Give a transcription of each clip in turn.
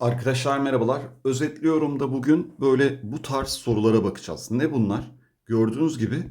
Arkadaşlar merhabalar. Özetliyorum da bugün böyle bu tarz sorulara bakacağız. Ne bunlar? Gördüğünüz gibi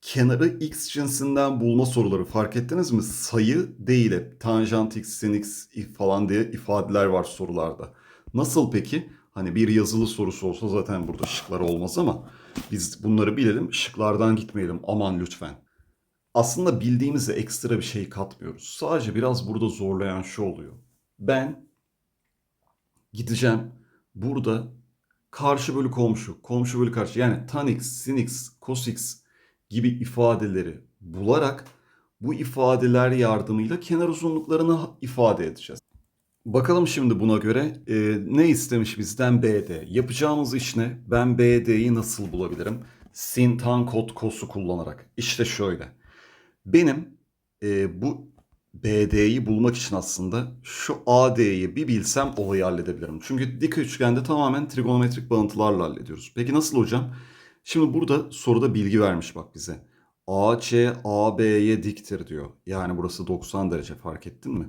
kenarı x cinsinden bulma soruları fark ettiniz mi? Sayı değil hep. Tanjant x, sin x falan diye ifadeler var sorularda. Nasıl peki? Hani bir yazılı sorusu olsa zaten burada şıklar olmaz ama biz bunları bilelim. Şıklardan gitmeyelim aman lütfen. Aslında bildiğimizde ekstra bir şey katmıyoruz. Sadece biraz burada zorlayan şu oluyor. Ben gideceğim. Burada karşı bölü komşu, komşu bölü karşı yani tan x, sin gibi ifadeleri bularak bu ifadeler yardımıyla kenar uzunluklarını ifade edeceğiz. Bakalım şimdi buna göre e, ne istemiş bizden BD? Yapacağımız iş ne? Ben BD'yi nasıl bulabilirim? Sin, tan, kot, cos'u kullanarak. İşte şöyle. Benim e, bu BD'yi bulmak için aslında şu AD'yi bir bilsem olayı halledebilirim. Çünkü dik üçgende tamamen trigonometrik bağıntılarla hallediyoruz. Peki nasıl hocam? Şimdi burada soruda bilgi vermiş bak bize. AC AB'ye diktir diyor. Yani burası 90 derece fark ettin mi?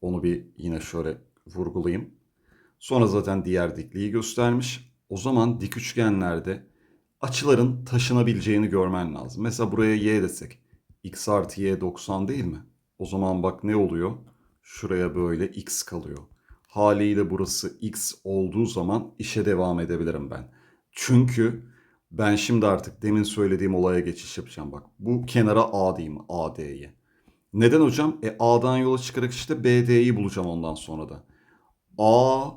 Onu bir yine şöyle vurgulayayım. Sonra zaten diğer dikliği göstermiş. O zaman dik üçgenlerde açıların taşınabileceğini görmen lazım. Mesela buraya y desek. x artı y 90 değil mi? O zaman bak ne oluyor? Şuraya böyle x kalıyor. Haliyle burası x olduğu zaman işe devam edebilirim ben. Çünkü ben şimdi artık demin söylediğim olaya geçiş yapacağım bak. Bu kenara A diyeyim AD'ye. Neden hocam? E A'dan yola çıkarak işte BD'yi bulacağım ondan sonra da. A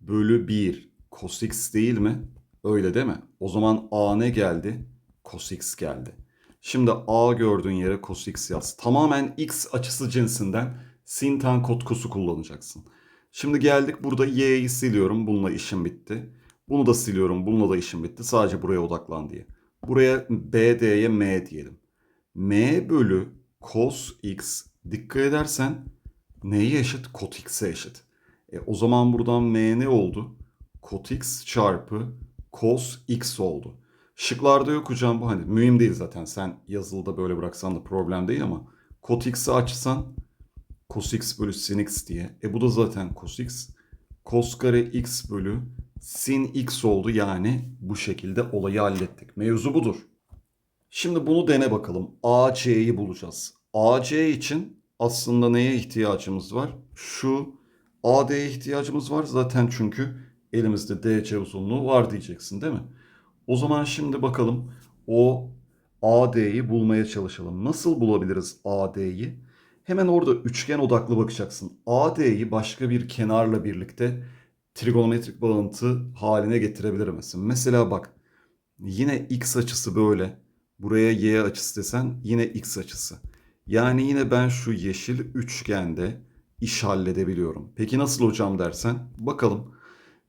bölü 1 cos x değil mi? Öyle değil mi? O zaman A ne geldi? Cos x geldi. Şimdi A gördüğün yere cos x yaz. Tamamen x açısı cinsinden sin tan kot cos'u kullanacaksın. Şimdi geldik burada y'yi siliyorum. Bununla işim bitti. Bunu da siliyorum. Bununla da işim bitti. Sadece buraya odaklan diye. Buraya BD'ye M diyelim. M bölü cos x dikkat edersen neye eşit? Kot x'e eşit. E, o zaman buradan M ne oldu? Kot x çarpı cos x oldu. Şıklarda yok hocam bu hani mühim değil zaten. Sen yazılıda böyle bıraksan da problem değil ama kot x'i açsan cos x bölü sin x diye. E bu da zaten cos x. Cos kare x bölü sin x oldu yani bu şekilde olayı hallettik. Mevzu budur. Şimdi bunu dene bakalım. AC'yi bulacağız. AC için aslında neye ihtiyacımız var? Şu AD'ye ihtiyacımız var zaten çünkü elimizde DC uzunluğu var diyeceksin değil mi? O zaman şimdi bakalım o AD'yi bulmaya çalışalım. Nasıl bulabiliriz AD'yi? Hemen orada üçgen odaklı bakacaksın. AD'yi başka bir kenarla birlikte trigonometrik bağıntı haline getirebilir misin? Mesela bak yine x açısı böyle. Buraya y açısı desen yine x açısı. Yani yine ben şu yeşil üçgende iş halledebiliyorum. Peki nasıl hocam dersen bakalım.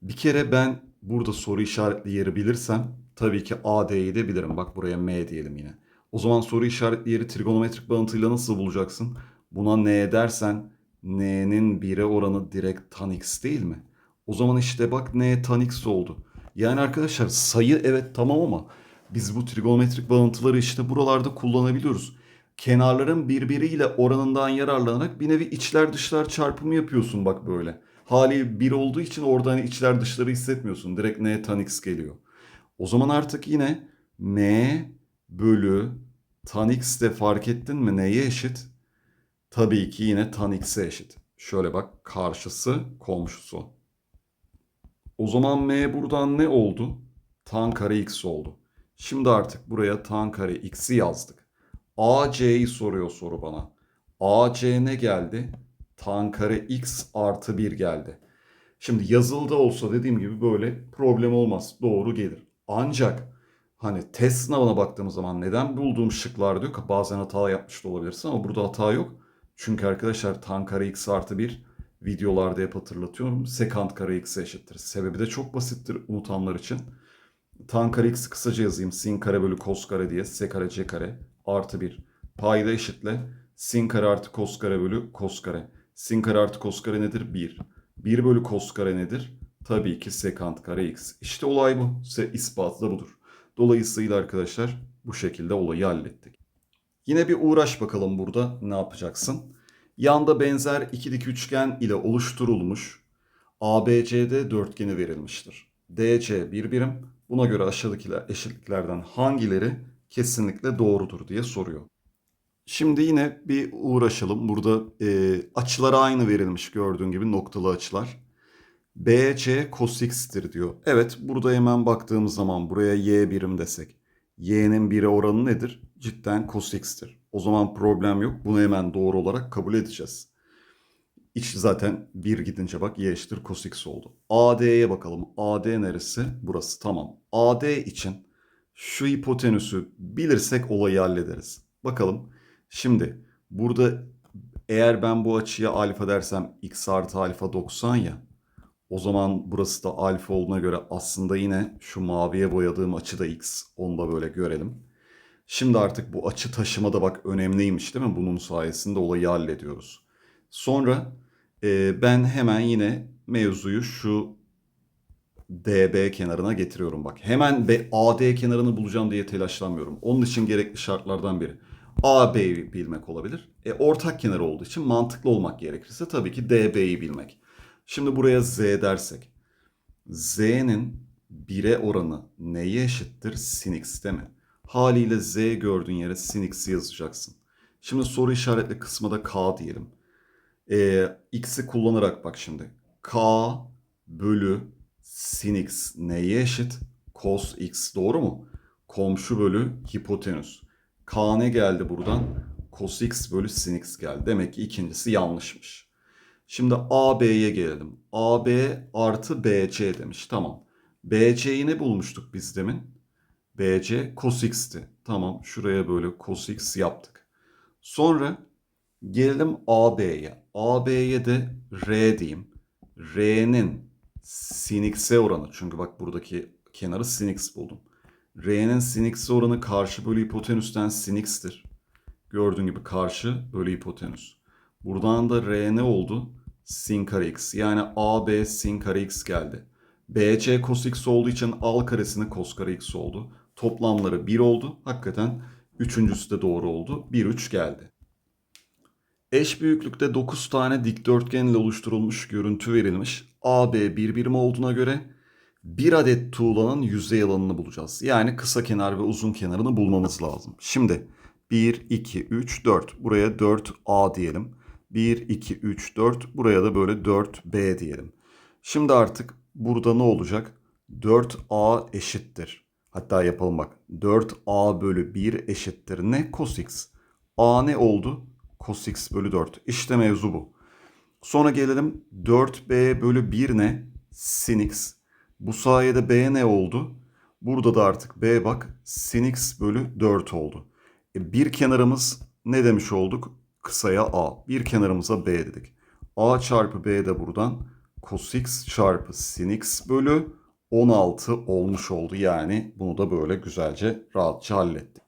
Bir kere ben burada soru işaretli yeri bilirsem tabii ki AD'yi de bilirim. Bak buraya M diyelim yine. O zaman soru işaretli yeri trigonometrik bağıntıyla nasıl bulacaksın? Buna N dersen N'nin 1'e oranı direkt tan x değil mi? O zaman işte bak N tan x oldu. Yani arkadaşlar sayı evet tamam ama biz bu trigonometrik bağıntıları işte buralarda kullanabiliyoruz. Kenarların birbiriyle oranından yararlanarak bir nevi içler dışlar çarpımı yapıyorsun bak böyle. Hali 1 olduğu için oradan içler dışları hissetmiyorsun. Direkt N tan x geliyor. O zaman artık yine M bölü tan x de fark ettin mi neye eşit? Tabii ki yine tan x'e eşit. Şöyle bak karşısı komşusu. O zaman M buradan ne oldu? Tan kare x oldu. Şimdi artık buraya tan kare x'i yazdık. AC'yi soruyor soru bana. AC ne geldi? Tan kare x artı 1 geldi. Şimdi yazılıda olsa dediğim gibi böyle problem olmaz. Doğru gelir. Ancak hani test sınavına baktığımız zaman neden bulduğum şıklar diyor ki bazen hata yapmış da olabilirsin ama burada hata yok. Çünkü arkadaşlar tan kare x artı 1 videolarda hep hatırlatıyorum. Sekant kare x eşittir. Sebebi de çok basittir unutanlar için. Tan kare x'i kısaca yazayım. Sin kare bölü kos kare diye. Se kare c kare artı 1. Payda eşitle. Sin kare artı kos kare bölü kos kare. Sin kare artı kos kare nedir? 1. 1 bölü kos kare nedir? Tabii ki sekant kare x. İşte olay bu. Se ispatı da budur. Dolayısıyla arkadaşlar bu şekilde olayı hallettik. Yine bir uğraş bakalım burada ne yapacaksın? Yanda benzer iki dik üçgen ile oluşturulmuş ABCD dörtgeni verilmiştir. DC bir birim. Buna göre aşağıdakiler eşitliklerden hangileri kesinlikle doğrudur diye soruyor. Şimdi yine bir uğraşalım. Burada e, açılar aynı verilmiş gördüğün gibi noktalı açılar. BC cos x'tir diyor. Evet burada hemen baktığımız zaman buraya y birim desek. Y'nin biri oranı nedir? Cidden cos x'tir. O zaman problem yok. Bunu hemen doğru olarak kabul edeceğiz. İç zaten 1 gidince bak y eşittir cos x oldu. AD'ye bakalım. AD neresi? Burası tamam. AD için şu hipotenüsü bilirsek olayı hallederiz. Bakalım. Şimdi burada eğer ben bu açıya alfa dersem x artı alfa 90 ya. O zaman burası da alfa olduğuna göre aslında yine şu maviye boyadığım açı da x. Onu da böyle görelim. Şimdi artık bu açı taşıma da bak önemliymiş değil mi? Bunun sayesinde olayı hallediyoruz. Sonra e, ben hemen yine mevzuyu şu DB kenarına getiriyorum bak. Hemen B, AD kenarını bulacağım diye telaşlanmıyorum. Onun için gerekli şartlardan biri. AB'yi bilmek olabilir. E, ortak kenar olduğu için mantıklı olmak gerekirse tabii ki DB'yi bilmek. Şimdi buraya Z dersek. Z'nin 1'e oranı neye eşittir? Sin x'te mi? Haliyle Z gördüğün yere sin x'i yazacaksın. Şimdi soru işaretli kısma da K diyelim. Ee, x'i kullanarak bak şimdi. K bölü sin x neye eşit? Cos x doğru mu? Komşu bölü hipotenüs. K ne geldi buradan? Cos x bölü sin x geldi. Demek ki ikincisi yanlışmış. Şimdi AB'ye gelelim. AB artı BC demiş. Tamam. BC'yi ne bulmuştuk biz demin? BC cos x'ti. Tamam şuraya böyle cos x yaptık. Sonra gelelim AB'ye. AB'ye de R diyeyim. R'nin sin x'e oranı. Çünkü bak buradaki kenarı sin x buldum. R'nin sin x'e oranı karşı bölü hipotenüsten sin x'tir. Gördüğün gibi karşı bölü hipotenüs. Buradan da R ne oldu? Sin kare x. Yani AB sin kare x geldi. BC cos x olduğu için al karesini cos kare x oldu. Toplamları 1 oldu. Hakikaten üçüncüsü de doğru oldu. 1 3 geldi. Eş büyüklükte 9 tane dikdörtgen ile oluşturulmuş görüntü verilmiş. AB bir birim olduğuna göre bir adet tuğlanın yüzey alanını bulacağız. Yani kısa kenar ve uzun kenarını bulmamız lazım. Şimdi 1, 2, 3, 4. Buraya 4A diyelim. 1, 2, 3, 4. Buraya da böyle 4B diyelim. Şimdi artık burada ne olacak? 4A eşittir. Hatta yapalım bak. 4A bölü 1 eşittir ne? Cos x. A ne oldu? Cos x bölü 4. İşte mevzu bu. Sonra gelelim 4B bölü 1 ne? Sin x. Bu sayede B ne oldu? Burada da artık B bak sin x bölü 4 oldu. E, bir kenarımız ne demiş olduk? Kısaya A. Bir kenarımıza B dedik. A çarpı B de buradan cos x çarpı sin x bölü 16 olmuş oldu. Yani bunu da böyle güzelce rahatça hallettik.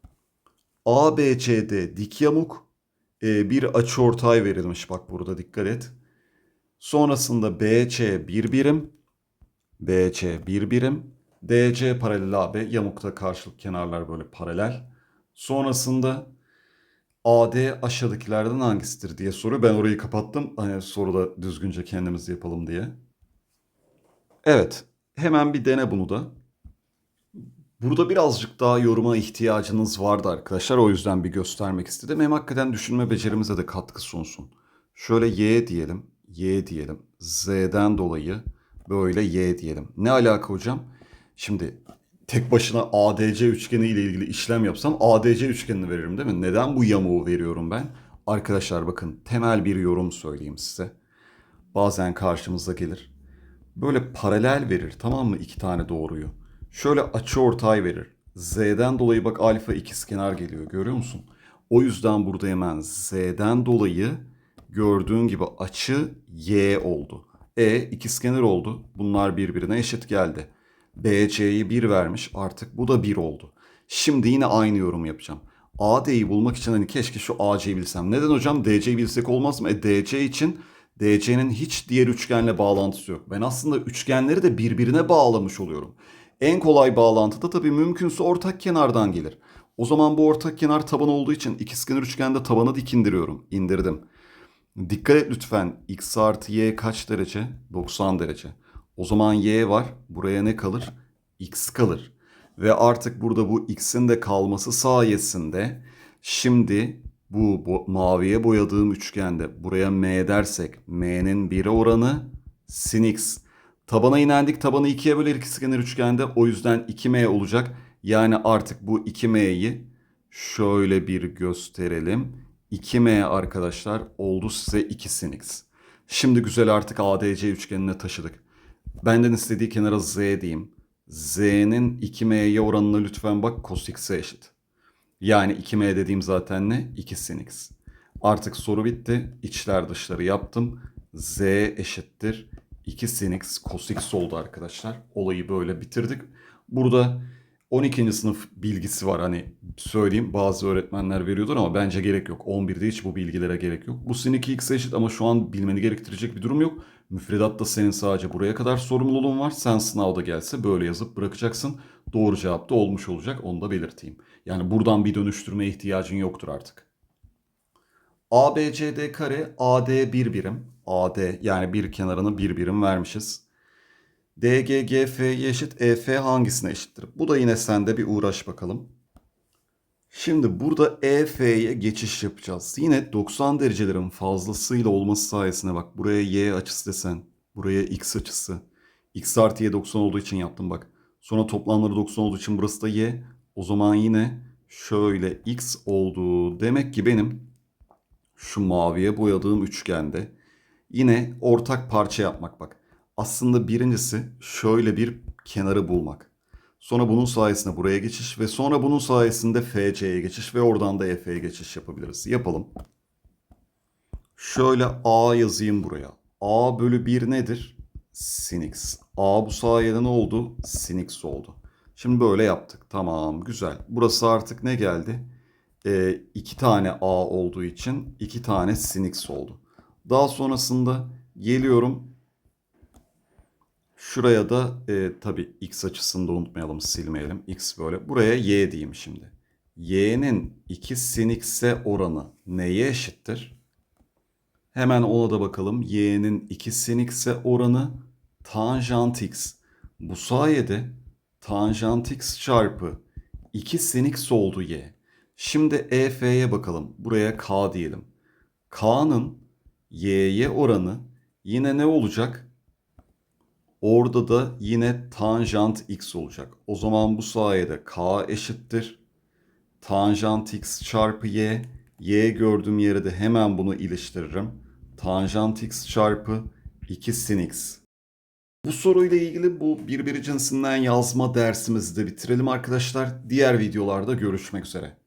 ABCD dik yamuk e, bir açıortay verilmiş. Bak burada dikkat et. Sonrasında BC bir birim. BC bir birim. DC paralel AB yamukta karşılık kenarlar böyle paralel. Sonrasında AD aşağıdakilerden hangisidir diye soruyor. Ben orayı kapattım. Hani soruda düzgünce kendimiz yapalım diye. Evet. Hemen bir dene bunu da. Burada birazcık daha yoruma ihtiyacınız vardı arkadaşlar. O yüzden bir göstermek istedim. Hem hakikaten düşünme becerimize de katkı sunsun. Şöyle y diyelim. Y diyelim. Z'den dolayı böyle y diyelim. Ne alaka hocam? Şimdi tek başına ADC üçgeni ile ilgili işlem yapsam ADC üçgenini veririm değil mi? Neden bu yamuğu veriyorum ben? Arkadaşlar bakın temel bir yorum söyleyeyim size. Bazen karşımıza gelir. Böyle paralel verir tamam mı iki tane doğruyu. Şöyle açı ortay verir. Z'den dolayı bak alfa ikizkenar geliyor görüyor musun? O yüzden burada hemen Z'den dolayı gördüğün gibi açı Y oldu. E ikizkenar oldu. Bunlar birbirine eşit geldi. BC'yi 1 vermiş artık bu da 1 oldu. Şimdi yine aynı yorum yapacağım. AD'yi bulmak için hani keşke şu AC'yi bilsem. Neden hocam? DC'yi bilsek olmaz mı? E DC için DC'nin hiç diğer üçgenle bağlantısı yok. Ben aslında üçgenleri de birbirine bağlamış oluyorum. En kolay bağlantı da tabii mümkünse ortak kenardan gelir. O zaman bu ortak kenar taban olduğu için ikizkenar üçgende tabanı dik indiriyorum. İndirdim. Dikkat et lütfen. X artı Y kaç derece? 90 derece. O zaman Y var. Buraya ne kalır? X kalır. Ve artık burada bu X'in de kalması sayesinde şimdi bu, bu maviye boyadığım üçgende buraya M dersek M'nin 1'e oranı sin X. Tabana inendik. Tabanı 2'ye böler ikizkenar üçgende. O yüzden 2M olacak. Yani artık bu 2M'yi şöyle bir gösterelim. 2M arkadaşlar oldu size 2 sin X. Şimdi güzel artık ADC üçgenine taşıdık. Benden istediği kenara Z diyeyim. Z'nin 2M'ye oranına lütfen bak cos X'e eşit. Yani 2M dediğim zaten ne? 2 sin X. Artık soru bitti. İçler dışları yaptım. Z eşittir. 2 sin X cos X oldu arkadaşlar. Olayı böyle bitirdik. Burada 12. sınıf bilgisi var hani söyleyeyim bazı öğretmenler veriyordur ama bence gerek yok. 11'de hiç bu bilgilere gerek yok. Bu sin 2x eşit ama şu an bilmeni gerektirecek bir durum yok. Müfredatta senin sadece buraya kadar sorumluluğun var. Sen sınavda gelse böyle yazıp bırakacaksın. Doğru cevap da olmuş olacak onu da belirteyim. Yani buradan bir dönüştürme ihtiyacın yoktur artık. ABCD kare AD bir birim. AD yani bir kenarını bir birim vermişiz. DGGF'ye eşit EF hangisine eşittir? Bu da yine sende bir uğraş bakalım. Şimdi burada EF'ye geçiş yapacağız. Yine 90 derecelerin fazlasıyla olması sayesinde bak buraya Y açısı desen, buraya X açısı. X artı Y 90 olduğu için yaptım bak. Sonra toplamları 90 olduğu için burası da Y. O zaman yine şöyle X oldu. Demek ki benim şu maviye boyadığım üçgende yine ortak parça yapmak bak. Aslında birincisi şöyle bir kenarı bulmak. Sonra bunun sayesinde buraya geçiş ve sonra bunun sayesinde FC'ye geçiş ve oradan da EF'ye geçiş yapabiliriz. Yapalım. Şöyle A yazayım buraya. A bölü 1 nedir? Sin. A bu sayede ne oldu? Sin oldu. Şimdi böyle yaptık. Tamam güzel. Burası artık ne geldi? Ee, iki tane A olduğu için iki tane sin oldu. Daha sonrasında geliyorum Şuraya da e, tabii x açısını da unutmayalım, silmeyelim. x böyle. Buraya y diyeyim şimdi. y'nin 2 sin x'e oranı neye eşittir? Hemen ona da bakalım. y'nin 2 sin x'e oranı tanjant x. Bu sayede tanjant x çarpı 2 sin x oldu y. Şimdi EF'ye bakalım. Buraya k diyelim. k'nın y'ye oranı yine ne olacak? Orada da yine tanjant x olacak. O zaman bu sayede k eşittir. Tanjant x çarpı y. Y gördüğüm yere de hemen bunu iliştiririm. Tanjant x çarpı 2 sin x. Bu soruyla ilgili bu birbiri cinsinden yazma dersimizi de bitirelim arkadaşlar. Diğer videolarda görüşmek üzere.